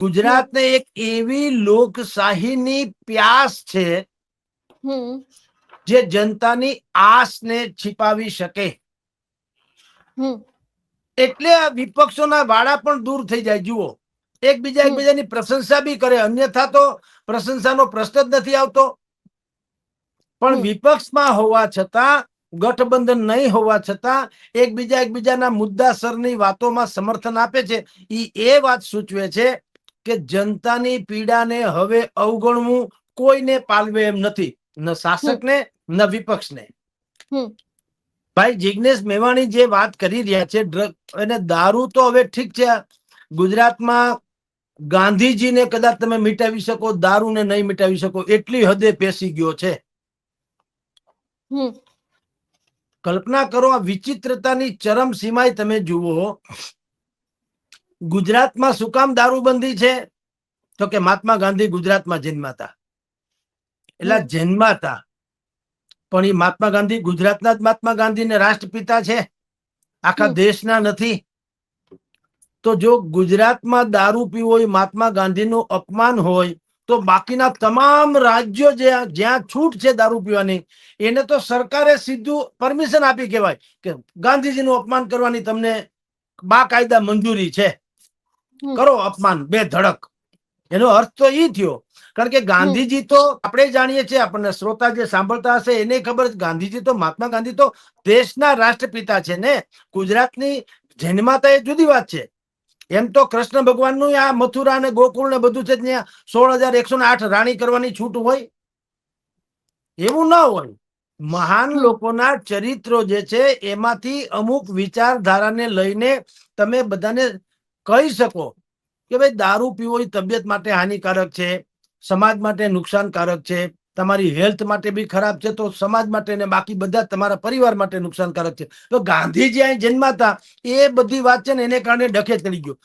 ગુજરાતને એક એવી લોકશાહીની પ્યાસ છે જે જનતાની આસને છીપાવી શકે. એટલે આ વિપક્ષોના વાળા પણ દૂર થઈ જાય. જુઓ એકબીજા એકબીજાની પ્રશંસા બી કરે. અન્યથા તો પ્રશંસાનો પ્રશ્ન જ નથી આવતો. પણ વિપક્ષમાં હોવા છતાં ગઠબંધન નહીં હોવા છતાં એકબીજા એકબીજાના મુદ્દાસરની વાતોમાં સમર્થન આપે છે. એ એ વાત સૂચવે છે કે જનતાની પીડાને હવે અવગણવું કોઈને પાલવે એમ નથી. ન શાસકને ન વિપક્ષને. ભાઈ જિગ્નેશ મેવાણી જે વાત કરી રહ્યા છે ડ્રગ અને દારૂ તો હવે ઠીક છે. ગુજરાતમાં ગાંધીજીને કદાચ તમે મિટાવી શકો દારૂને નહીં મિટાવી શકો એટલી હદે પેસી ગયો છે. કલ્પના કરો આ વિચિત્રતાની ચરમ સીમાએ તમે જુઓ. ગુજરાતમાં શું કામ દારૂબંધી છે? તો કે મહાત્મા ગાંધી ગુજરાતમાં જન્માતા. એટલે જન્માતા. પણ એ મહાત્મા ગાંધી ગુજરાતના જ મહાત્મા ગાંધી ને રાષ્ટ્રપિતા છે. આખા દેશના નથી. તો જો ગુજરાતમાં દારૂ પીવો એ મહાત્મા ગાંધીનું અપમાન હોય તો બાકીના તમામ રાજ્યો જ્યાં જ્યાં છૂટ છે દારૂ પીવાની એને તો સરકારે સીધું પરમિશન આપી કહેવાય કે ગાંધીજીનું અપમાન કરવાની તમને બાકાયદા મંજૂરી છે. કરો અપમાન બે ધડક. એનો અર્થ તો એ થયો. કારણ કે ગાંધીજી તો આપણે જાણીએ છીએ આપણને શ્રોતા જે સાંભળતા હશે એને ખબર ગાંધીજી તો મહાત્મા ગાંધી તો દેશના રાષ્ટ્રપિતા છે ને. ગુજરાતની જન્માતા એ જુદી વાત છે. એમ તો કૃષ્ણ ભગવાનનું આ મથુરા અને ગોકુળ ને બધું છે ત્યાં સોળ હજાર એકસો ને આઠ રાણી કરવાની છૂટ હોય. એવું ન હોય. મહાન લોકોના ચરિત્રો જે છે એમાંથી અમુક વિચારધારાને લઈને તમે બધાને કહી શકો કે ભાઈ, દારૂ પીવો એ તબિયત માટે હાનિકારક છે, સમાજ માટે નુકસાનકારક છે, તમારી હેલ્થ માટે બી ખરાબ છે, તો સમાજ માટે ને બાકી બધા તમારા પરિવાર માટે નુકસાનકારક છે. તો ગાંધીજી અહીં જન્માતા, એ બધી વાત છે ને એને કારણે ડખે ચડી ગયો.